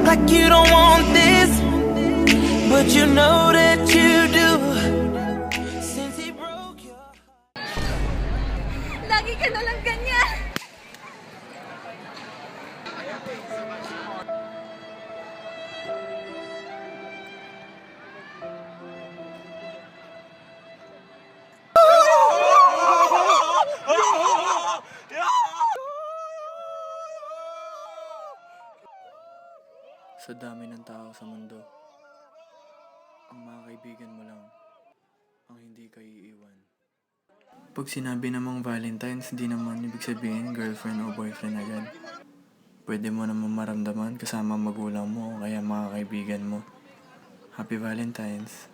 you don't want this, but you know that you do. Since he broke your Lagi ka na lang ganyan. Sa dami ng tao sa mundo, ang mga kaibigan mo lang ang hindi ka iiwan. Pag sinabi namang Valentine's, di naman ibig sabihin girlfriend o boyfriend agad. Pwede mo naman maramdaman kasama ang magulang mo o kaya mga kaibigan mo. Happy Valentine's!